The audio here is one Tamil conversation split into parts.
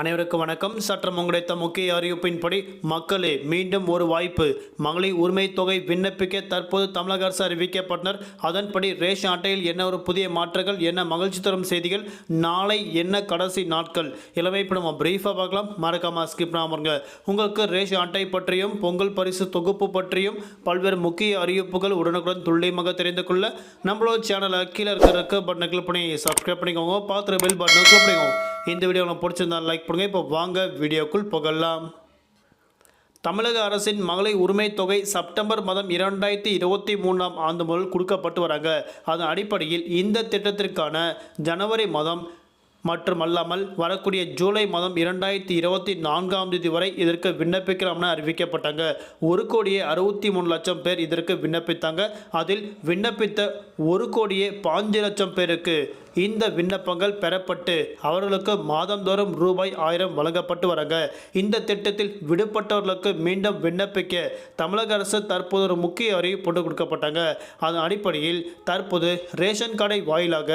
அனைவருக்கும் வணக்கம். சற்றம் கிடைத்த முக்கிய அறிவிப்பின்படி மக்களே மீண்டும் ஒரு வாய்ப்பு. மகளிர் உரிமை தொகை விண்ணப்பிக்க தற்போது தமிழக அரசு அறிவிக்கப்பட்டனர். அதன்படி ரேஷன் அட்டையில் என்ன ஒரு புதிய மாற்றங்கள் என்ன மகிழ்ச்சி தரும் செய்திகள் நாளை என்ன கடைசி நாட்கள் எல்லாமே இப்போ நம்ம பிரீஃபாக பார்க்கலாம். மறக்காம ஸ்கிப் பண்ணாமருங்க உங்களுக்கு ரேஷன் அட்டை பற்றியும் பொங்கல் பரிசு தொகுப்பு பற்றியும் பல்வேறு முக்கிய அறிவிப்புகள் உடனுக்குடன் துல்லியமாக தெரிந்து கொள்ள நம்மளோட சேனலை கீழே இருக்கிற பட்டனை கிளிக் பண்ணி சப்ஸ்கிரைப் பண்ணிக்கோங்க. பார்த்துட்டு பெல் பட்டனை கிளிக் பண்ணிக்கோங்க. இந்த வீடியோ உங்களுக்கு பிடிச்சிருந்தா லைக் பண்ணுங்க. இப்போ வாங்க வீடியோக்குள் புகழலாம் தமிழக அரசின் மகளிர் உரிமை தொகை செப்டம்பர் மாதம் இரண்டாயிரத்தி இருபத்தி மூணாம் ஆண்டு முதல் கொடுக்கப்பட்டு வராங்க. அதன் அடிப்படையில் இந்த திட்டத்திற்கான ஜனவரி மாதம் மற்றும் அல்லாமல் வரக்கூடிய ஜூலை மாதம் இரண்டாயிரத்தி இருபத்தி நான்காம் தேதி வரை இதற்கு விண்ணப்பிக்கலாம்னு அறிவிக்கப்பட்டாங்க. ஒரு கோடியே அறுபத்தி மூணு லட்சம் பேர் இதற்கு விண்ணப்பித்தாங்க. அதில் விண்ணப்பித்த ஒரு கோடியே பாஞ்சு லட்சம் பேருக்கு இந்த விண்ணப்பங்கள் பெறப்பட்டு அவர்களுக்கு மாதந்தோறும் ரூபாய் ஆயிரம் வழங்கப்பட்டு வராங்க. இந்த திட்டத்தில் விடுபட்டவர்களுக்கு மீண்டும் விண்ணப்பிக்க தமிழக அரசு தற்போது ஒரு முக்கிய அறிவிப்பு போட்டு கொடுக்கப்பட்டாங்க. அதன் அடிப்படையில் தற்போது ரேஷன் கார்டை வாயிலாக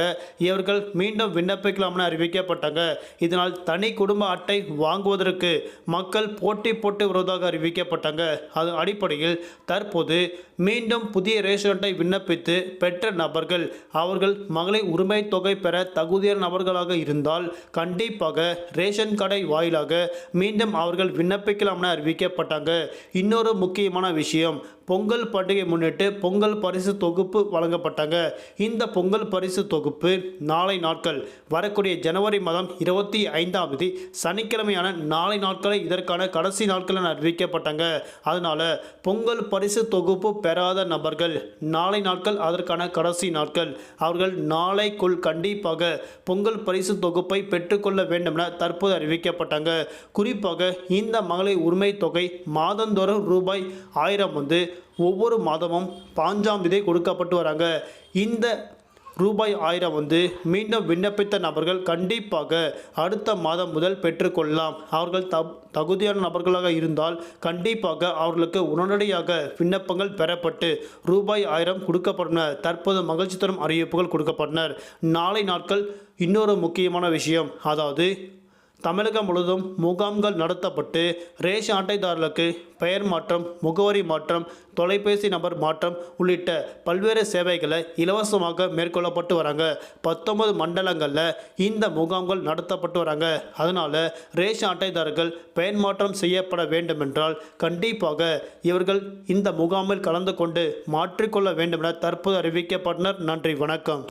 இவர்கள் மீண்டும் விண்ணப்பிக்கலாம்னு அறிவிக்கப்பட்டாங்க. இதனால் தனி குடும்ப அட்டை வாங்குவதற்கு மக்கள் போட்டி போட்டு வருவதாக அறிவிக்கப்பட்டாங்க. அதன் அடிப்படையில் தற்போது மீண்டும் புதிய ரேஷன் அட்டை விண்ணப்பித்து பெற்ற நபர்கள் அவர்கள் மகளிர் உரிமை தொகை பெற தகுதியான நபர்களாக இருந்தால் கண்டிப்பாக ரேஷன் கடை வாயிலாக மீண்டும் அவர்கள் விண்ணப்பிக்கலாம் என அறிவிக்கப்பட்டாங்க. இன்னொரு முக்கியமான விஷயம் பொங்கல் பண்டிகை முன்னிட்டு பொங்கல் பரிசு தொகுப்பு வழங்கப்பட்டாங்க. இந்த பொங்கல் பரிசு தொகுப்பு நாளை நாட்கள். வரக்கூடிய ஜனவரி மாதம் இருபத்தி ஐந்தாம் தேதி சனிக்கிழமையான நாளை நாட்களை இதற்கான கடைசி நாட்கள் என அறிவிக்கப்பட்டாங்க. அதனால பொங்கல் பரிசு தொகுப்பு பெறாத நபர்கள் நாளை நாட்கள் அதற்கான கடைசி நாட்கள். அவர்கள் நாளைக்குள் கண்டிப்பாக பொங்கல் பரிசு தொகுப்பை பெற்றுக்கொள்ள வேண்டும் என தற்போது அறிவிக்கப்பட்டாங்க. குறிப்பாக இந்த மகளிர் உரிமை தொகை மாதந்தோறும் ரூபாய் ஆயிரம் வந்து ஒவ்வொரு மாதமும் பாஞ்சாம் தேதி கொடுக்கப்பட்டு வராங்க. இந்த ரூபாய் ஆயிரம் வந்து மீண்டும் விண்ணப்பித்த நபர்கள் கண்டிப்பாக அடுத்த மாதம் முதல் பெற்றுக்கொள்ளலாம். அவர்கள் த தகுதியான நபர்களாக இருந்தால் கண்டிப்பாக அவர்களுக்கு உடனடியாக விண்ணப்பங்கள் பெறப்பட்டு ரூபாய் ஆயிரம் கொடுக்கப்பட்டன. தற்போது மகிழ்ச்சி தரும் அறிவிப்புகள் கொடுக்கப்பட்டனர் நாளை நாட்கள் இன்னொரு முக்கியமான விஷயம். அதாவது தமிழகம் முழுவதும் முகாம்கள் நடத்தப்பட்டு ரேஷன் அட்டைதாரர்களுக்கு பெயர் மாற்றம் முகவரி மாற்றம் தொலைபேசி நம்பர் மாற்றம் உள்ளிட்ட பல்வேறு சேவைகளை இலவசமாக மேற்கொள்ளப்பட்டு வராங்க. பத்தொன்பது மண்டலங்களில் இந்த முகாம்கள் நடத்தப்பட்டு வராங்க. அதனால் ரேஷன் அட்டைதாரர்கள் பெயர் மாற்றம் செய்யப்பட வேண்டுமென்றால் கண்டிப்பாக இவர்கள் இந்த முகாமில் கலந்து கொண்டு மாற்றிக்கொள்ள வேண்டும் என தற்போது அறிவிக்கப்பட்டனர். நன்றி வணக்கம்.